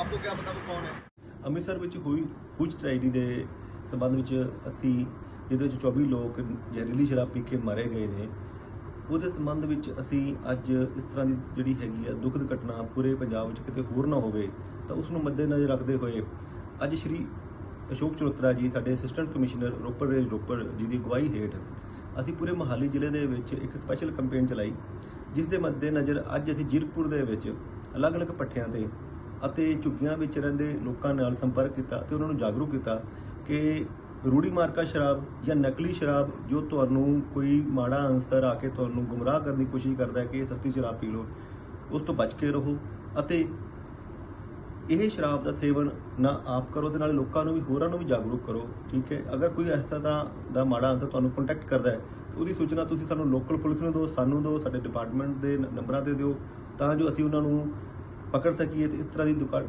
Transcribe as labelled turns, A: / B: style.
A: आपको क्या पता वो कौन है
B: ਅੰਮ੍ਰਿਤਸਰ ਵਿੱਚ ਹੋਈ ਕੁਝ ਟ੍ਰੈਜਡੀ ਦੇ ਸਬੰਧ ਵਿੱਚ ਅਸੀਂ ਜਿਹਦੇ ਵਿੱਚ 24 ਲੋਕ ਜ਼ਹਿਰੀਲੀ ਸ਼ਰਾਬ ਪੀ ਕੇ ਮਾਰੇ ਗਏ ਨੇ ਉਹਦੇ ਸੰਬੰਧ ਵਿੱਚ ਅਸੀਂ ਅੱਜ ਇਸ ਤਰ੍ਹਾਂ ਦੀ ਜਿਹੜੀ ਹੈਗੀ ਆ ਦੁਖਦ ਘਟਨਾ ਪੂਰੇ ਪੰਜਾਬ ਵਿੱਚ ਕਿਤੇ ਹੋਰ ਨਾ ਹੋਵੇ ਤਾਂ ਉਸ ਨੂੰ ਮੱਦੇਨਜ਼ਰ ਰੱਖਦੇ ਹੋਏ ਅੱਜ ਸ਼੍ਰੀ ਅਸ਼ੋਕ ਚਲੋਤਰਾ ਜੀ ਸਾਡੇ assistant commissioner Ropar range Ropar ji ਦੀ ਅਗਵਾਈ ਹੇਠ ਅਸੀਂ ਪੂਰੇ ਮੋਹਾਲੀ ਜ਼ਿਲ੍ਹੇ ਦੇ ਵਿੱਚ ਇੱਕ ਸਪੈਸ਼ਲ ਕੈਂਪੇਨ ਚਲਾਈ ਜਿਸ ਦੇ ਮੱਦੇਨਜ਼ਰ ਅੱਜ ਅਸੀਂ ਜੀਰਕਪੁਰ ਦੇ ਵਿੱਚ ਅਲੱਗ-ਅਲੱਗ ਪੱਠਿਆਂ ਤੇ ਅਤੇ ਝੁੱਗੀਆਂ ਵਿੱਚ ਰਹਿੰਦੇ ਲੋਕਾਂ ਨਾਲ ਸੰਪਰਕ ਕੀਤਾ ਤੇ ਉਹਨਾਂ ਨੂੰ ਜਾਗਰੂਕ ਕੀਤਾ ਕਿ ਰੂੜੀ ਮਾਰਕਾ ਸ਼ਰਾਬ ਜਾਂ ਨਕਲੀ ਸ਼ਰਾਬ ਜੋ ਤੁਹਾਨੂੰ ਕੋਈ ਮਾੜਾ ਅੰਸਰ ਆ ਕੇ ਤੁਹਾਨੂੰ ਗੁੰਮਰਾਹ ਕਰਨ ਦੀ ਕੋਸ਼ਿਸ਼ ਕਰਦਾ ਹੈ ਕਿ ਇਹ ਸਸਤੀ ਸ਼ਰਾਬ ਪੀ ਲਓ, ਉਸ ਤੋਂ ਬਚ ਕੇ ਰਹੋ ਅਤੇ ਇਹ ਸ਼ਰਾਬ ਦਾ ਸੇਵਨ ਨਾ ਆਪ ਕਰੋ ਤੇ ਨਾਲ ਲੋਕਾਂ ਨੂੰ ਵੀ, ਹੋਰਾਂ ਨੂੰ ਵੀ ਜਾਗਰੂਕ ਕਰੋ, ਠੀਕ ਹੈ? ਅਗਰ ਕੋਈ ਇਸ ਤਰ੍ਹਾਂ ਦਾ ਮਾੜਾ ਅੰਸਰ ਤੁਹਾਨੂੰ ਕੰਟੈਕਟ ਕਰਦਾ ਹੈ ਉਹਦੀ ਸੂਚਨਾ ਤੁਸੀਂ ਸਾਨੂੰ ਲੋਕਲ ਪੁਲਿਸ ਨੂੰ ਦਿਓ, ਸਾਨੂੰ ਦਿਓ, ਸਾਡੇ ਡਿਪਾਰਟਮੈਂਟ ਦੇ ਨੰਬਰਾਂ ਤੇ ਦਿਓ, ਤਾਂ ਜੋ ਅਸੀਂ ਉਹਨਾਂ ਨੂੰ ਪਕੜ ਸਕੀਏ ਤੇ ਇਸ ਤਰ੍ਹਾਂ ਦੀ ਦੁਕਾ-